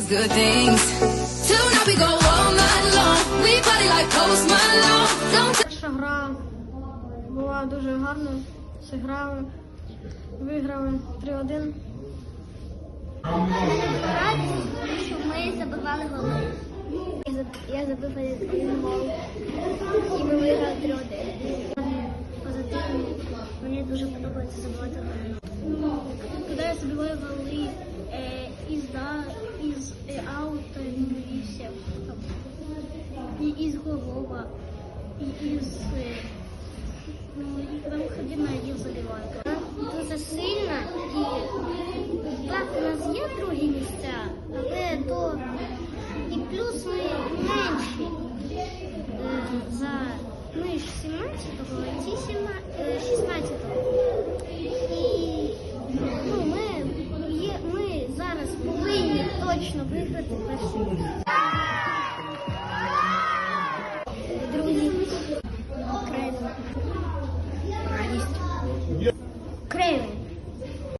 things, good things. Tonight we go all night long. We party like Post Malone. Don't Перша гра була дуже гарна. Зіграли, виграли 3-1. щоб ми забивали голи. Я забив один гол. І ми виграли 3-1. Позитивно. Мені дуже подобається забивати голи. Коли я забиваю голи е, аута, і все. І із голова, і із... Е, ну, і коли виходить на їх забиваю. Дуже сильно і так, у нас є другі місця, але то і плюс ми менші е, за ми ж 17-го, а ці 16-го. точно виграти перший. Друзі,